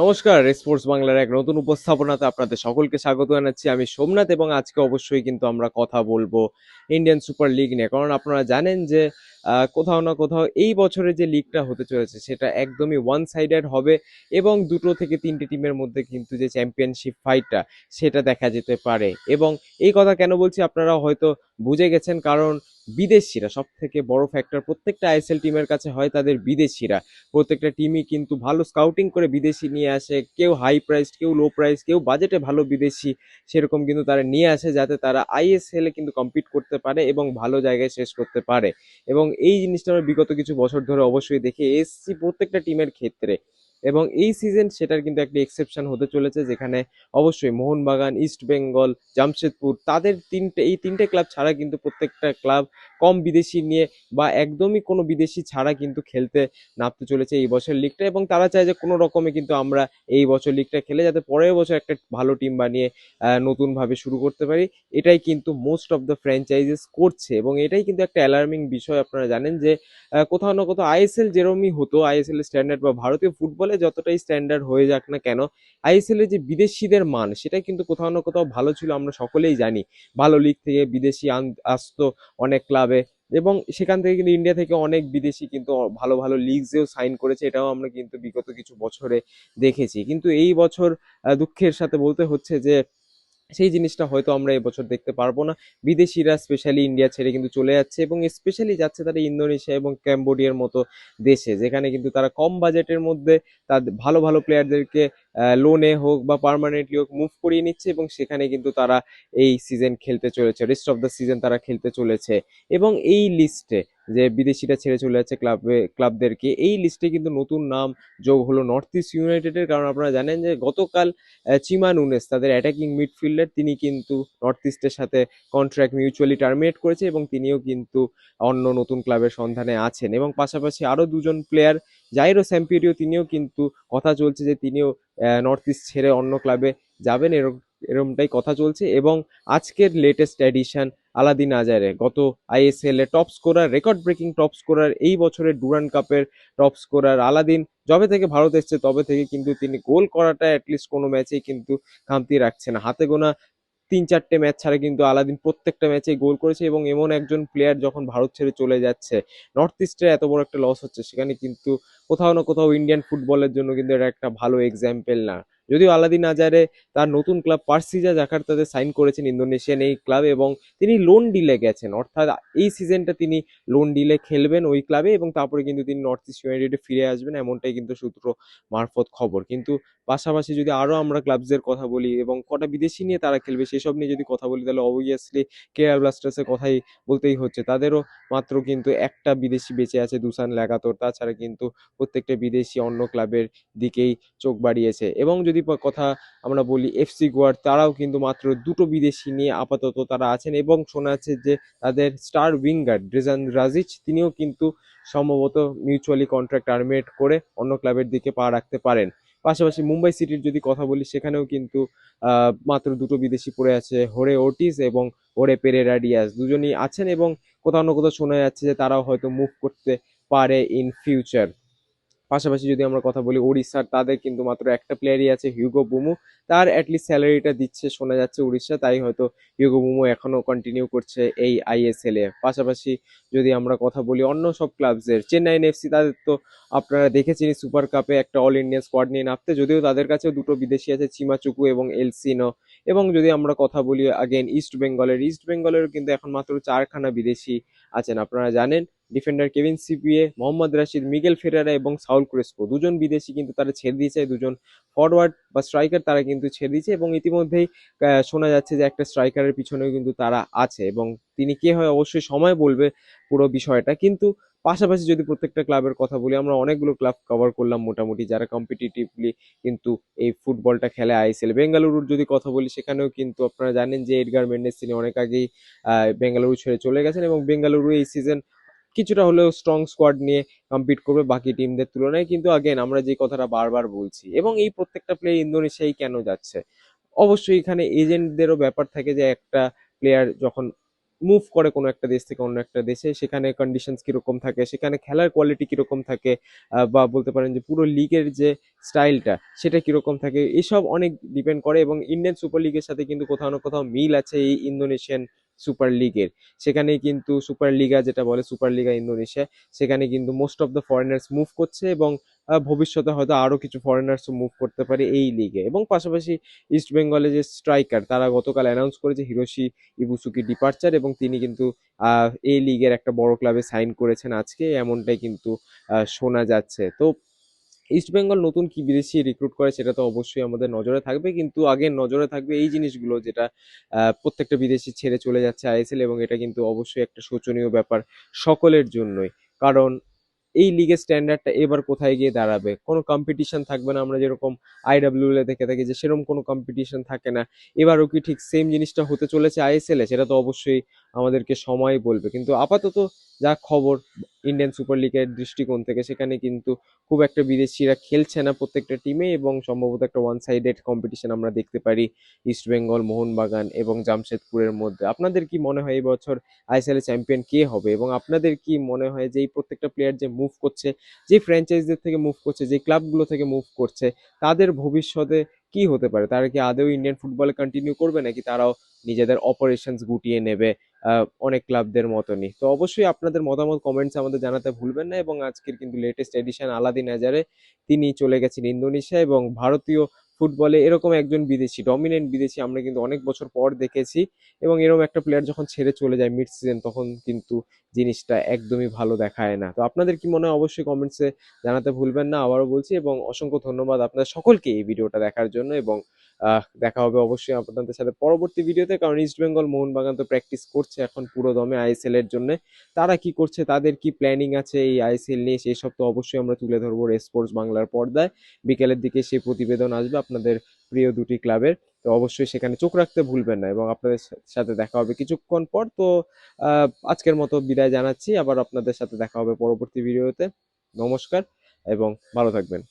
নমস্কার স্পোর্টস বাংলার এক নতুন উপস্থাপনাতে আপনাদের সকলকে স্বাগত জানাচ্ছি। আমি সোমনাথ এবং আজকে অবশ্যই কিন্তু আমরা কথা বলব ইন্ডিয়ান সুপার লিগ নিয়ে। কারণ আপনারা জানেন যে কোথাও না কোথাও এই বছরে যে লিগটা হতে চলেছে, সেটা একদমই ওয়ান সাইডেড হবে এবং দুটো থেকে তিনটে টিমের মধ্যে কিন্তু যে চ্যাম্পিয়নশিপ ফাইটটা সেটা দেখা যেতে পারে। এবং এই কথা কেন বলছি আপনারা হয়তো বুঝে গেছেন, কারণ বিদেশিরা সব থেকে বড় ফ্যাক্টর প্রত্যেকটা আইএসএল টিমের কাছে হয় তাদের বিদেশিরা। প্রত্যেকটা টিমই কিন্তু ভালো স্কাউটিং করে বিদেশি নিয়ে আসে, কেউ হাই প্রাইস কেউ লো প্রাইস কেউ বাজেটে ভালো বিদেশি, সেরকম কিন্তু তারা নিয়ে আসে যাতে তারা আইএসএলে কিন্তু কম্পিট করতে পারে এবং ভালো জায়গায় শেষ করতে পারে। এবং এই জিনিসটা আমরা বিগত কিছু বছর ধরে অবশ্যই দেখে এসছি প্রত্যেকটা টিমের ক্ষেত্রে এবং এই সিজন সেটার কিন্তু একটা এক্সেপশন হতে চলেছে, যেখানে অবশ্যই মোহনবাগান ইস্ট বেঙ্গল জামশেদপুর তাদের তিনটে, এই তিনটে ক্লাব ছাড়া কিন্তু প্রত্যেকটা ক্লাব কম বিদেশি নিয়ে বা একদমই কোনো বিদেশি ছাড়া কিন্তু খেলতে নামতে চলেছে এই বছর লিগটা এবং তারা চায় যে কোনো রকমে কিন্তু আমরা এই বছর লিগটা খেলে যাতে পরের বছর একটা ভালো টিম বানিয়ে নতুনভাবে শুরু করতে পারি। এটাই কিন্তু মোস্ট অফ দ্য ফ্র্যাঞ্চাইজিস করছে এবং এটাই কিন্তু একটা অ্যালার্মিং বিষয় আপনারা জানেন যে কোথাও না কোথাও আইএসএল যেরমই হতো আইএসএল স্ট্যান্ডার্ড বা ভারতীয় ফুটবলে যতটাই স্ট্যান্ডার্ড হয়ে যাক না কেন আইএসএল এর যে বিদেশিদের মান সেটা কিন্তু কোথাও না কোথাও ভালো ছিল, আমরা সকলেই জানি। ভালো লিগ থেকে বিদেশি আসতো অনেক ক্লাবে এবং সেখান থেকে কিন্তু ইন্ডিয়া থেকে অনেক বিদেশি কিন্তু ভালো ভালো লিগসেও সাইন করেছে, এটাও আমরা কিন্তু বিগত কিছু বছরে দেখেছি। কিন্তু এই বছর দুঃখের সাথে বলতে হচ্ছে যে সেই জিনিসটা হয়তো আমরা এবছর দেখতে পারব না। বিদেশিরা স্পেশালি ইন্ডিয়া ছেড়ে কিন্তু চলে যাচ্ছে এবং স্পেশালি যাচ্ছে তারা ইন্দোনেশিয়া এবং ক্যাম্বোডিয়ার মতো দেশে, যেখানে কিন্তু তারা কম বাজেটের মধ্যে তাদের ভালো ভালো প্লেয়ারদেরকে লোনে হোক বা পার্মানেন্টলি হোক মুভ করিয়ে নিচ্ছে এবং সেখানে কিন্তু তারা এই সিজন খেলতে চলেছে। রেস্ট অফ দ্য সিজন তারা খেলতে চলেছে এবং এই লিস্টে যে বিদেশিরা ছেড়ে চলে যাচ্ছে ক্লাবে ক্লাবদেরকে এই লিস্টে কিন্তু নতুন নাম যোগ হলো নর্থ ইস্ট ইউনাইটেডের কারণ আপনারা জানেন যে গতকাল চিমা নুনেস, তাদের অ্যাটাকিং মিডফিল্ডার তিনি কিন্তু নর্থ ইস্টের সাথে কন্ট্রাক্ট মিউচুয়ালি টার্মিনেট করেছে এবং তিনিও কিন্তু অন্য নতুন ক্লাবের সন্ধানে আছেন। এবং পাশাপাশি আরও দুজন প্লেয়ার জাইরো স্যাম্পিরিও তিনিও কিন্তু কথা চলছে যে তিনিও নর্থ ইস্ট ছেড়ে অন্য ক্লাবে যাবেন। এরকম এরকমটাই কথা চলছে। এবং আজকের লেটেস্ট এডিশন আলাদিন আজারে গত আইএসএল এ top scorer record breaking top scorer এই বছরের ডুরান কাপের টপ স্কোরার আলাদিন যবে থেকে ভারত এসছে তবে থেকে কিন্তু তিনি গোল করাটা অ্যাটলিস্ট কোনো ম্যাচেই কিন্তু খামতি রাখছে না। হাতে গোনা তিন চারটে ম্যাচ ছাড়া কিন্তু আলাদিন প্রত্যেকটা ম্যাচেই গোল করেছে এবং এমন একজন প্লেয়ার যখন ভারত ছেড়ে চলে যাচ্ছে নর্থ ইস্টের এত বড় একটা লস হচ্ছে, সেখানে কিন্তু কোথাও না কোথাও ইন্ডিয়ান ফুটবলের জন্য কিন্তু এটা একটা ভালো এক্সাম্পল না। যদিও আলাদিন আজারে তার নতুন ক্লাব পার্সিজা জাকার্তাতে সাইন করেছেন ইন্দোনেশিয়ান এই ক্লাব এবং তিনি লোন ডিলে গেছেন। অর্থাৎ এই সিজনটা তিনি লোন ডিলে খেলবেন ওই ক্লাবে এবং তারপরে কিন্তু তিনি নর্থ ইস্ট ইউনাইটেডে ফিরে আসবেন এমনটাই কিন্তু সূত্র মারফত খবর। কিন্তু পাশাপাশি যদি আরও আমরা ক্লাবসের কথা বলি এবং কটা বিদেশি নিয়ে তারা খেলবে সেসব নিয়ে যদি কথা বলি তাহলে অবভিয়াসলি কেয়ার ব্লাস্টার্সের কথাই বলতেই হচ্ছে। তাদেরও মাত্র কিন্তু একটা বিদেশি বেঁচে আছে দুসান লাগাতোর। তাছাড়া কিন্তু প্রত্যেকটা বিদেশি অন্য ক্লাবের দিকেই চোখ বাড়িয়েছে এবং যদি প- কথা আমরা বলি এফসি গোয়ার তারাও কিন্তু মাত্র দুটো বিদেশি নিয়ে আপাতত তারা আছেন এবং শোনা যাচ্ছে যে তাদের স্টার উইঙ্গার ড্রেজান রাজিচ, তিনিও কিন্তু সম্ভবত মিউচুয়ালি কন্ট্রাক্ট টার্মিনেট করে অন্য ক্লাবের দিকে পা রাখতে পারেন। পাশাপাশি মুম্বাই সিটির যদি কথা বলি, সেখানেও কিন্তু মাত্র দুটো বিদেশি পড়ে আছে হোরে ওটিস এবং ওরে পেরেরা ডিয়াস দুজনই আছেন এবং কোথাও না কোথাও শোনা যাচ্ছে যে তারাও হয়তো মুভ করতে পারে ইন ফিউচার পাশাপাশি যদি আমরা কথা বলি উড়িষ্যার তাদের কিন্তু মাত্র একটা প্লেয়ারই আছে হিউগো বুমু তার অ্যাটলিস্ট স্যালারিটা দিচ্ছে, শোনা যাচ্ছে উড়িষ্যা তাই হয়তো হিউগো বুমু এখনও কন্টিনিউ করছে এই আইএসএল এ পাশাপাশি যদি আমরা কথা বলি অন্য সব ক্লাবসের চেন্নাইন এফসি তাদের তো আপনারা দেখেছেন সুপার কাপে একটা অল ইন্ডিয়া স্কোয়াড নিয়ে নামতে। যদিও তাদের কাছেও দুটো বিদেশি আছে চিমাচুকু এবং এলসিনো এবং যদি আমরা কথা বলি আগেন ইস্ট বেঙ্গলের ইস্ট বেঙ্গলেরও কিন্তু এখন মাত্র চারখানা বিদেশি আছেন, আপনারা জানেন। ডিফেন্ডার কেভিন সিপিএ মোহাম্মদ রাশিদ মিগেল ফেরারা এবং সাউল ক্রেসপো দুজন বিদেশি কিন্তু তারা ছেড়ে দিয়েছে, দুজন ফরওয়ার্ড বা স্ট্রাইকার তারা কিন্তু ছেড়ে দিয়েছে এবং ইতিমধ্যেই শোনা যাচ্ছে যে একটা স্ট্রাইকারের পিছনেও কিন্তু তারা আছে এবং তিনি কে হয় অবশ্যই সময় বলবে পুরো বিষয়টা। কিন্তু পাশাপাশি যদি প্রত্যেকটা ক্লাবের কথা বলি, আমরা অনেকগুলো ক্লাব কভার করলাম মোটামুটি যারা কম্পিটিটিভলি কিন্তু এই ফুটবলটা খেলে আইএসএল। বেঙ্গালুরুর যদি কথা বলি, সেখানেও কিন্তু আপনারা জানেন যে এডগার মেন্ডেস তিনি অনেক আগেই বেঙ্গালুরু ছেড়ে চলে গেছেন এবং বেঙ্গালুরু এই সিজন কিছুটা হলেও স্ট্রং স্কোয়াড নিয়ে কম্পিট করবে বাকি টিমদের তুলনায়। কিন্তু আগেন আমরা যে কথাটা বারবার বলছি, এবং এই প্রত্যেকটা প্লেয়ার ইন্দোনেশিয়াই কেন যাচ্ছে? অবশ্যই এখানে এজেন্টদেরও ব্যাপার থাকে যে একটা প্লেয়ার যখন মুভ করে কোনো একটা দেশ থেকে অন্য একটা দেশে, সেখানে কন্ডিশনস কীরকম থাকে, সেখানে খেলার কোয়ালিটি কীরকম থাকে বা বলতে পারেন যে পুরো লিগের যে স্টাইলটা সেটা কীরকম থাকে, এসব অনেক ডিপেন্ড করে। এবং ইন্ডিয়ান সুপার লিগের সাথে কিন্তু কোথাও না কোথাও মিল আছে এই ইন্দোনেশিয়ান সুপার লিগের সেখানে কিন্তু সুপার লিগা যেটা বলে সুপার লিগা ইন্দোনেশিয়া সেখানে কিন্তু most of the foreigners move করছে এবং ভবিষ্যতে হয়তো আরও কিছু ফরেনার্সও মুভ করতে পারে এই লিগে এবং পাশাপাশি ইস্ট বেঙ্গলের যে স্ট্রাইকার তারা গতকাল অ্যানাউন্স করেছে হিরোশি ইবুসুকি ডিপার্চার এবং তিনি কিন্তু এই লিগের একটা বড় ক্লাবে সাইন করেছেন আজকে। এমনটাই কিন্তু শোনা যাচ্ছে। তো ইস্ট বেঙ্গল নতুন কি বিদেশি রিক্রুট করে সেটা তো অবশ্যই আমাদের নজরে থাকবে। কিন্তু আগে নজরে থাকবে এই জিনিসগুলো যেটা প্রত্যেকটা বিদেশি ছেড়ে চলে যাচ্ছে আইএসএল এবং এটা কিন্তু অবশ্যই একটা শোচনীয় ব্যাপার সকলের জন্যই। কারণ এই লিগের স্ট্যান্ডার্ডটা এবার কোথায় গিয়ে দাঁড়াবে? কোনো কম্পিটিশন থাকবে না আমরা যেরকম আইডাব্লিউ এ দেখে থাকি যে সেরকম কোনো কম্পিটিশন থাকে না। এবারও কি ঠিক সেম জিনিসটা হতে চলেছে আইএসএল এ? সেটা তো অবশ্যই আমাদেরকে সময় বলবে। কিন্তু আপাতত যা খবর ইন্ডিয়ান সুপার লিগের দৃষ্টিকোণ থেকে, সেখানে কিন্তু খুব একটা বিদেশিরা খেলছে না প্রত্যেকটা টিমে এবং সম্ভবত একটা ওয়ান সাইডেড কম্পিটিশন আমরা দেখতে পারি ইস্ট বেঙ্গল মোহনবাগান এবং জামশেদপুরের মধ্যে। আপনাদের কি মনে হয় এই বছর আইএসএল চ্যাম্পিয়ন কে হবে এবং আপনাদের কি মনে হয় যে এই প্রত্যেকটা প্লেয়ার যে মুভ করছে, যে ফ্র্যাঞ্চাইজদের থেকে মুভ করছে, যে ক্লাবগুলো থেকে মুভ করছে, তাদের ভবিষ্যতে কি হতে পারে? তারা কি আদৌ ইন্ডিয়ান ফুটবলে কন্টিনিউ করবে নাকি তারাও নিজেদের অপারেশনস গুটিয়ে নেবে অনেক ক্লাবদের মতনই। তো অবশ্যই আপনাদের মতামত কমেন্টস আমাদের জানাতে ভুলবেন না এবং আজকের কিন্তু লেটেস্ট এডিশন আলাদিন আজারে তিনি চলে গেছেন ইন্দোনেশিয়া এবং ভারতীয় ফুটবলে এরকম একজন বিদেশি ডমিনেন্ট বিদেশি আমরা কিন্তু অনেক বছর পর দেখেছি এবং এরকম একটা প্লেয়ার যখন ছেড়ে চলে যায় মিড সিজন তখন কিন্তু জিনিসটা একদমই ভালো দেখায় না। তো আপনাদের কি মনে হয় অবশ্যই কমেন্টসে জানাতে ভুলবেন না, আবারও বলছি এবং অসংখ্য ধন্যবাদ আপনাদের সকলকে এই ভিডিওটা দেখার জন্য এবং দেখা হবে অবশ্যই আপনাদের সাথে পরবর্তী ভিডিওতে, কারণ ইস্ট বেঙ্গল মোহনবাগান তো প্র্যাকটিস করছে এখন পুরো দমে আইএসএল এর জন্য। তারা কি করছে, তাদের কি প্ল্যানিং আছে এই আইএসএল নিয়ে সেই সব তো অবশ্যই আমরা তুলে ধরবো স্পোর্টস বাংলার পর্দায়। বিকেলের দিকে সেই প্রতিবেদন আসবে আপনাদের প্রিয় দুটি ক্লাবের। তো অবশ্যই সেখানে চোখ রাখতে ভুলবেন না, এবং আপনাদের সাথে দেখা হবে কিছুক্ষণ পর। তো আজকের মতো বিদায় জানাচ্ছি। আবার আপনাদের সাথে দেখা হবে পরবর্তী ভিডিওতে। নমস্কার এবং ভালো থাকবেন।